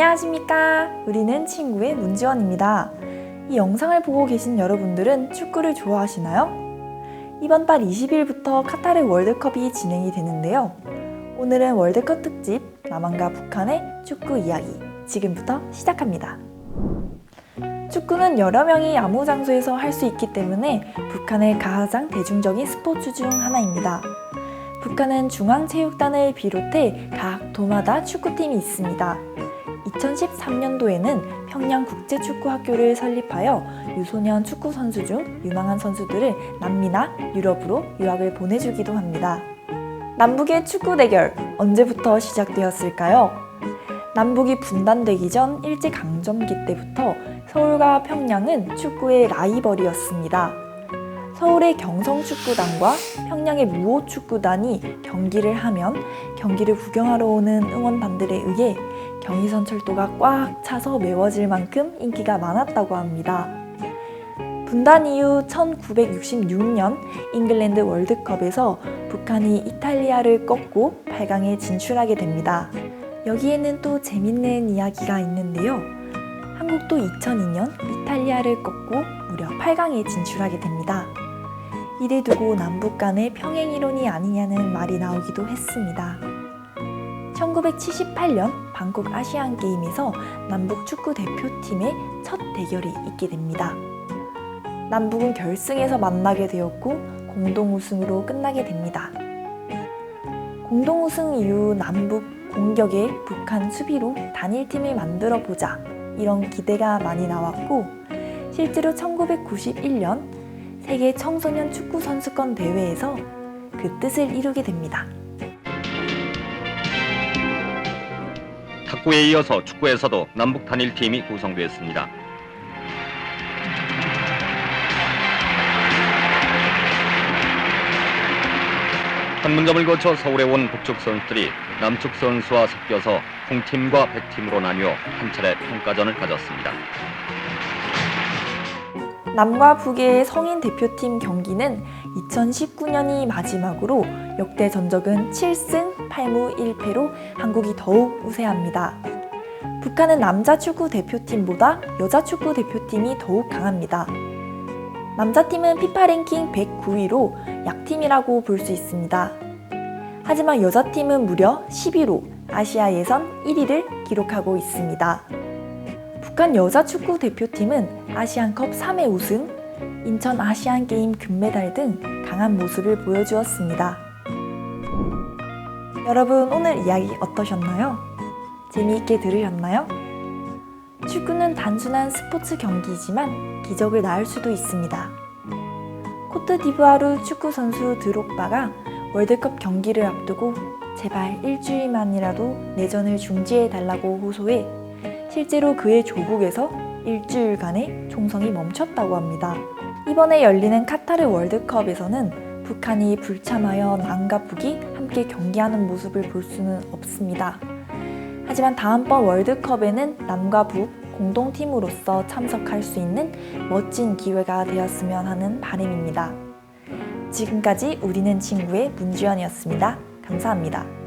안녕하십니까. 우리는 친구의 문지원입니다. 이 영상을 보고 계신 여러분들은 축구를 좋아하시나요? 이번 달 20일부터 카타르 월드컵이 진행이 되는데요. 오늘은 월드컵 특집 남한과 북한의 축구 이야기 지금부터 시작합니다. 축구는 여러 명이 아무 장소에서 할 수 있기 때문에 북한의 가장 대중적인 스포츠 중 하나입니다. 북한은 중앙체육단을 비롯해 각 도마다 축구팀이 있습니다. 2013년도에는 평양 국제축구학교를 설립하여 유소년 축구 선수 중 유망한 선수들을 남미나 유럽으로 유학을 보내주기도 합니다. 남북의 축구 대결 언제부터 시작되었을까요? 남북이 분단되기 전 일제강점기 때부터 서울과 평양은 축구의 라이벌이었습니다. 서울의 경성축구단과 평양의 무호축구단이 경기를 하면 경기를 구경하러 오는 응원단들에 의해 경의선 철도가 꽉 차서 메워질 만큼 인기가 많았다고 합니다. 분단 이후 1966년 잉글랜드 월드컵에서 북한이 이탈리아를 꺾고 8강에 진출하게 됩니다. 여기에는 또 재밌는 이야기가 있는데요. 한국도 2002년 이탈리아를 꺾고 무려 8강에 진출하게 됩니다. 이를 두고 남북 간의 평행 이론이 아니냐는 말이 나오기도 했습니다. 1978년 방콕 아시안 게임에서 남북 축구 대표팀의 첫 대결이 있게 됩니다. 남북은 결승에서 만나게 되었고 공동 우승으로 끝나게 됩니다. 공동 우승 이후 남북 공격에 북한 수비로 단일팀을 만들어 보자 이런 기대가 많이 나왔고 실제로 1991년 세계 청소년 축구 선수권 대회에서 그 뜻을 이루게 됩니다. 탁구에 이어서 축구에서도 남북 단일 팀이 구성되었습니다. 판문점을 거쳐 서울에 온 북측 선수들이 남측 선수와 섞여서 홍팀과 백팀으로 나뉘어 한 차례 평가전을 가졌습니다. 남과 북의 성인 대표팀 경기는 2019년이 마지막으로 역대 전적은 7승 8무 1패로 한국이 더욱 우세합니다. 북한은 남자 축구 대표팀보다 여자 축구 대표팀이 더욱 강합니다. 남자팀은 피파 랭킹 109위로 약팀이라고 볼 수 있습니다. 하지만 여자팀은 무려 10위로 아시아 예선 1위를 기록하고 있습니다. 북한 여자 축구 대표팀은 아시안컵 3회 우승, 인천 아시안 게임 금메달 등 강한 모습을 보여주었습니다. 여러분 오늘 이야기 어떠셨나요? 재미있게 들으셨나요? 축구는 단순한 스포츠 경기이지만 기적을 낳을 수도 있습니다. 코트디부아르 축구 선수 드록바가 월드컵 경기를 앞두고 제발 일주일만이라도 내전을 중지해 달라고 호소해 실제로 그의 조국에서 일주일간의 총성이 멈췄다고 합니다. 이번에 열리는 카타르 월드컵에서는 북한이 불참하여 남과 북이 함께 경기하는 모습을 볼 수는 없습니다. 하지만 다음번 월드컵에는 남과 북 공동팀으로서 참석할 수 있는 멋진 기회가 되었으면 하는 바람입니다. 지금까지 우리는 친구의 문주연이었습니다. 감사합니다.